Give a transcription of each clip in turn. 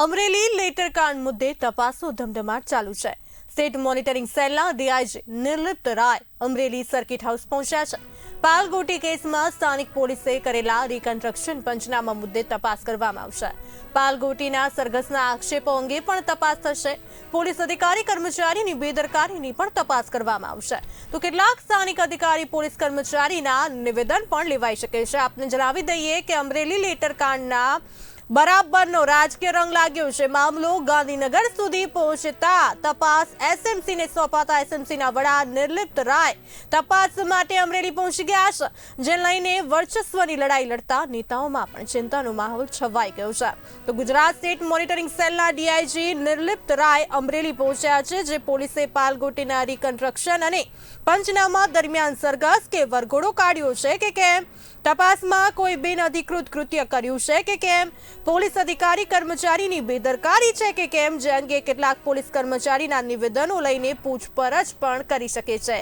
અમરેલી લેટરકાંડ મુદ્દે તપાસનો ધમધમાટ ચાલુ છે. સ્ટેટ મોનિટરિંગ સેલના DIG Nirlipt Rai Amreli circuit house પહોંચ્યા છે. પાલગોટી કેસમાં સ્થાનિક પોલીસે કરેલા રિકન્સ્ટ્રક્શન પંચનામા મુદ્દે તપાસ કરવામાં આવશે. પાલગોટીના સરઘસના આક્ષેપો અંગે પણ તપાસ થશે. પોલીસ અધિકારી, કર્મચારીની બેદરકારીની પણ તપાસ કરવામાં આવશે. તો કેટલાક સ્થાનિક અધિકારી, પોલીસ કર્મચારીના નિવેદન પણ લેવાઈ શકે છે. આપને જણાવી દઈએ કે અમરેલી લેટરકાંડના બરાબરનો રાજકીય રંગ લાગ્યો છે. મામલો ગાંધીનગર સુધી પહોંચતા તપાસ એસએમસી ને સોંપાતા એસએમસી ના વડા નિર્લિપ્ત રાય તપાસ માટે અમરેલી પહોંચી ગયા છે, જે લઈને વર્ચસ્વની લડાઈ લડતા નેતાઓમાં પણ ચિંતાનો માહોલ છવાઈ ગયો છે. તો ગુજરાત સ્ટેટ મોનિટરિંગ સેલના ડીઆઈજી નિર્લિપ્ત રાય અમરેલી પહોંચ્યા છે, જે પોલીસે પાલગોટીના રિકન્સ્ટ્રક્શન અને પંચનામા દરમિયાન સરઘસ કે વરઘોડો કાઢ્યો છે કે કેમ? તપાસમાં કોઈ બિન અધિકૃત કૃત્ય કર્યું છે કે કેમ? પોલીસ અધિકારી, કર્મચારીની બેદરકારી છે કે કેમ? જે અંગે કેટલાક પોલીસ કર્મચારીના નિવેદનો લઈને પૂછપરછ પણ કરી શકે છે.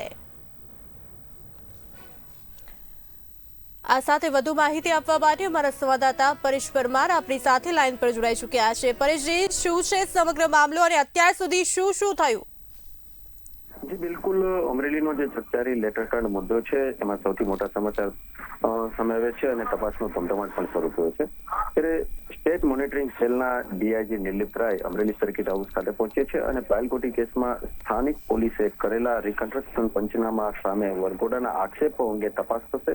આ સાથે વધુ માહિતી આપવા માટે અમારા સંવાદદાતા પરેશ પરમાર આપણી સાથે લાઈન પર જોડાઈ ચુક્યા છે. પરેશજી, શું છે સમગ્ર મામલો અને અત્યાર સુધી શું શું થયું? જી, બિલકુલ, અમરેલીનો જે ચકચારી લેટરકાંડ મુદ્દો છે, એમાં સૌથી મોટા સમાચાર સમાવે છે અને તપાસનો ધમધમાટ પણ શરૂ થયો છે. ત્યારે સ્ટેટ મોનિટરિંગ સેલના DIG Nirlipt Rai Amreli circuit house ખાતે પહોંચે છે અને પાયલકોટી કેસમાં સ્થાનિક પોલીસે કરેલા રિકન્સ્ટ્રક્શન પંચનામા સામે વરઘોડાના આક્ષેપો અંગે તપાસ થશે.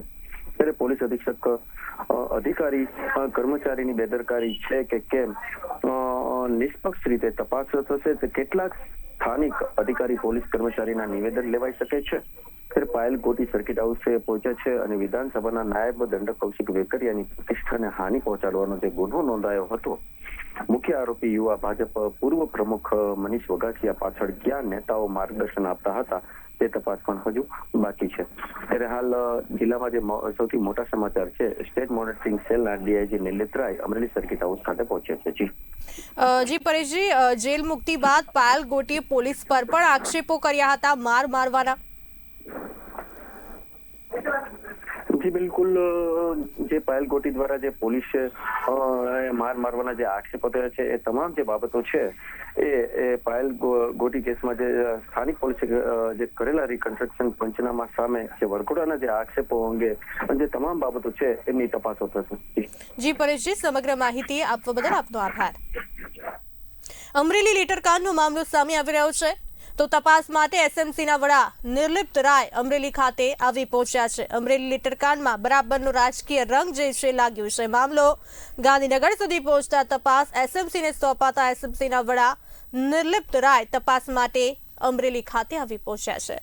ત્યારે પોલીસ અધિક્ષક અધિકારી કર્મચારીની બેદરકારી છે કે કેમ? નિષ્પક્ષ રીતે તપાસ થશે કેટલાક સ્થાનિક અધિકારી પોલીસ કર્મચારીના નિવેદન લેવાઈ શકે છે? ત્યારે પાયલ કોટી સર્કિટ હાઉસે પહોંચ્યા છે અને વિધાનસભાના નાયબ દંડક કૌશિક વેકરિયાની પ્રતિષ્ઠાને હાનિ પહોંચાડવાનો જે ગુનો નોંધાયો હતો. મુખ્ય આરોપી યુવા ભાજપ પૂર્વ પ્રમુખ મનીષ વઘાસિયા પાછળ ક્યાં નેતાઓ માર્ગદર્શન આપતા હતા તે તપાસ પણ હજુ બાકી છે. ત્યારે હાલ જિલ્લામાં જે સૌથી મોટા સમાચાર છે, સ્ટેટ મોનિટરિંગ સેલના DIG Nilit Rai Amreli circuit house ખાતે પહોંચ્યા છે. જી. જી પરેશજી જેલ મુક્તિ બાદ પાયલ ગોટીએ પોલીસ પર પણ આક્ષેપો કર્યા હતા માર મારવાના. જી, બિલકુલ જે પાયલ કોટી દ્વારા જે પોલીસ માર મારવાના જે આક્ષેપો છે, એ તમામ જે બાબતો છે, એ પાયલ ગોટી કેસમાં જે સ્થાનિક પોલીસે જે કરેલા રિકન્સ્ટ્રક્શન પંચનામા સામે જે વડકોડાના જે આક્ષેપો અંગે જે તમામ બાબતો છે, એમની તપાસો થશે. જી. પરેશજી, સમગ્ર માહિતી આપવા બદલ આપનો આભાર. અમરેલી લેટરકાંડનો મામલો સામે આવી રહ્યો છે. તો તપાસ માટે એસએમસીના વડા નિર્લિપ્ત રાય અમરેલી ખાતે આવી પહોંચ્યા છે. અમરેલી લીટરકાંડમાં બરાબરનો રાજકીય રંગ જે છે લાગ્યો છે. મામલો ગાંધીનગર સુધી પહોંચતા તપાસ એસએમસીને સોંપાતા એસએમસીના વડા નિર્લિપ્ત રાય તપાસ માટે અમરેલી ખાતે આવી પહોંચ્યા છે.